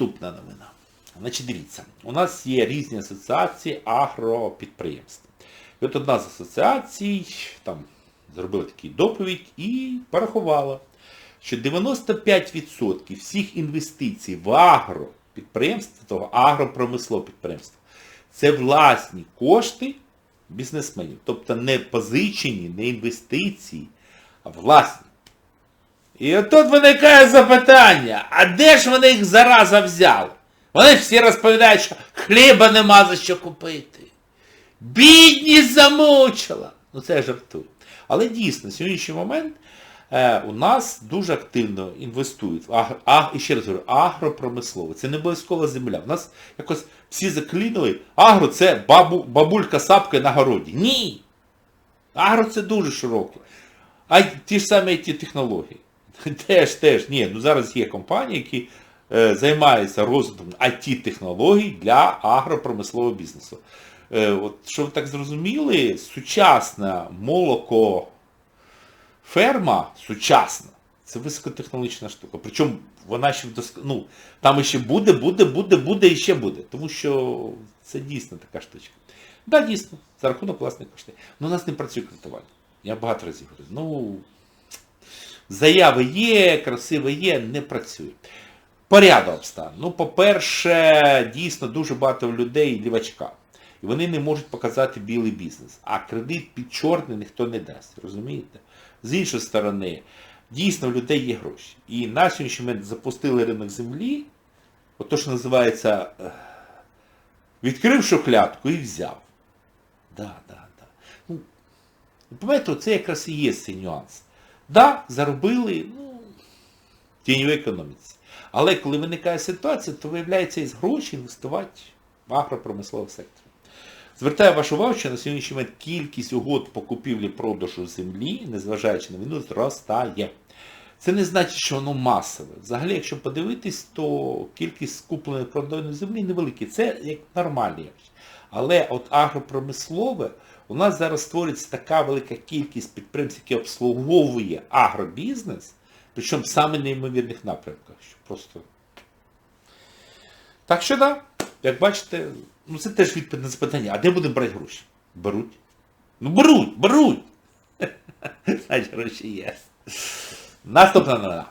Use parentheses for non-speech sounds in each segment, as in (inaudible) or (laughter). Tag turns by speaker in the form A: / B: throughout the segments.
A: Наступна новина. Значить, дивіться, у нас є різні асоціації агропідприємств. І от одна з асоціацій там зробила такий доповідь і порахувала, що 95% всіх інвестицій в агропідприємство, того агропромислове підприємство, це власні кошти бізнесменів. Тобто не позичені, не інвестиції, а власні. І отут виникає запитання, а де ж вони їх зараза взяли? Вони всі розповідають, що хліба нема за що купити. Бідність замучила. Ну це я жартую. Але дійсно, на сьогоднішній момент е, у нас дуже активно інвестують агро, аг, і ще раз говорю, агропромислово. Це не обов'язкова земля. У нас якось всі заклінули, агро це бабу, бабулька сапка на городі. Ні. Агро це дуже широке. А ті ж самі ті технології. (laughs) Теж, теж, ні, ну зараз є компанії, які е, займаються розвитком IT-технологій для агропромислового бізнесу. Е, от, щоб ви так зрозуміли, сучасна молоко ферма сучасна, це високотехнологічна штука. Причому вона ще ну, там ще буде, буде, буде, буде і ще буде. Тому що це дійсно така штучка. Так, да, дійсно, за рахунок власних коштів. Ну, у нас не працює кредитування. Я багато разів говорю. Ну, заяви є, красиво є, не працює. Порядок обстан. Ну, по-перше, дійсно дуже багато людей лівачка. І вони не можуть показати білий бізнес. А кредит під чорний ніхто не дасть. Розумієте? З іншої сторони, дійсно в людей є гроші. І на сьогоднішній момент запустили ринок землі, от то, що називається, е, відкрив шухлядку і взяв. Да, да, да. Ну, Пам'ятаєте, це якраз і є цей нюанс. Да, заробили, ну, в тіньовій економіці. Але коли виникає ситуація, то виявляється із гроші інвестувати в агропромисловий сектор. Звертаю вашу увагу, що на сьогоднішній момент кількість угод по купівлі-продажу землі, незважаючи на війну, зростає. Це не значить, що воно масове. Взагалі, якщо подивитись, то кількість купленої проданої землі невелика. Це як нормальне явище. Але от агропромислове, у нас зараз створюється така велика кількість підприємств, які обслуговує агробізнес, причому саме неймовірних напрямках. Що просто... Так що да, як бачите, ну це теж відповідь на запитання, а де будемо брати гроші? Беруть. Ну беруть, беруть. (laughs) Значить, гроші є. Наступна новина.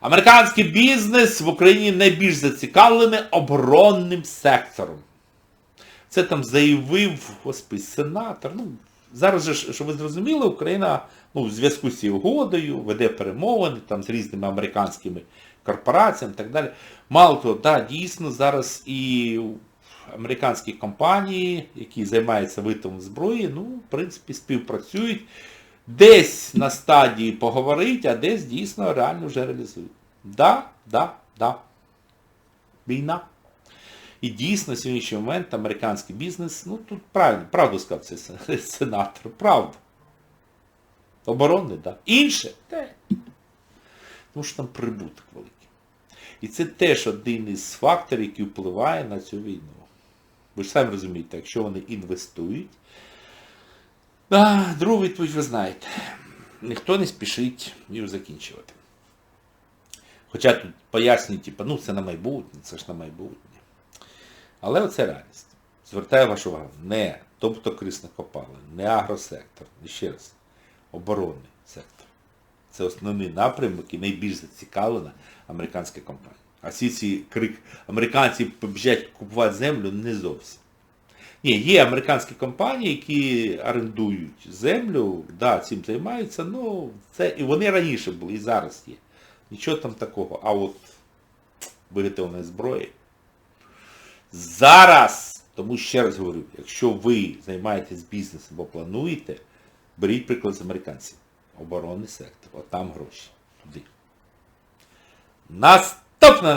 A: Американський бізнес в Україні найбільш зацікавлений оборонним сектором. Це там заявив господи, сенатор. Ну, Зараз же, щоб ви зрозуміли, Україна ну, в зв'язку з цією угодою веде перемовини там, з різними американськими корпораціями і так далі. Мало того, да, дійсно зараз і американські компанії, які займаються витом зброї, ну, в принципі, співпрацюють. Десь на стадії поговорить, а десь дійсно реально вже реалізують. Да, да, да. Війна. І дійсно, на сьогоднішній момент американський бізнес, ну тут правильно, правду сказав цей (laughs) сенатор, правда. Оборонний, так. Да. Інше, те. Тому що там прибуток великий. І це теж один із факторів, який впливає на цю війну. Ви ж самі розумієте, якщо вони інвестують, а, другу відповідь ви знаєте. Ніхто не спішить її закінчувати. Хоча тут пояснюють, типу, ну це на майбутнє, це ж на майбутнє. Але оце реальність. Звертаю вашу увагу, не тобто крисних копалин, не агросектор, і ще раз, оборонний сектор. Це основний напрямок, який найбільш зацікавлена американська компанія. А всі ці крик, американці побіжать купувати землю не зовсім. Ні, є американські компанії, які орендують землю, да, цим займаються, ну, це і вони раніше були, і зараз є. Нічого там такого. А от виготовлення зброї. Зараз, тому ще раз говорю, якщо ви займаєтесь бізнесом або плануєте, беріть приклад з американців. Оборонний сектор. От там гроші. Туди. Наступна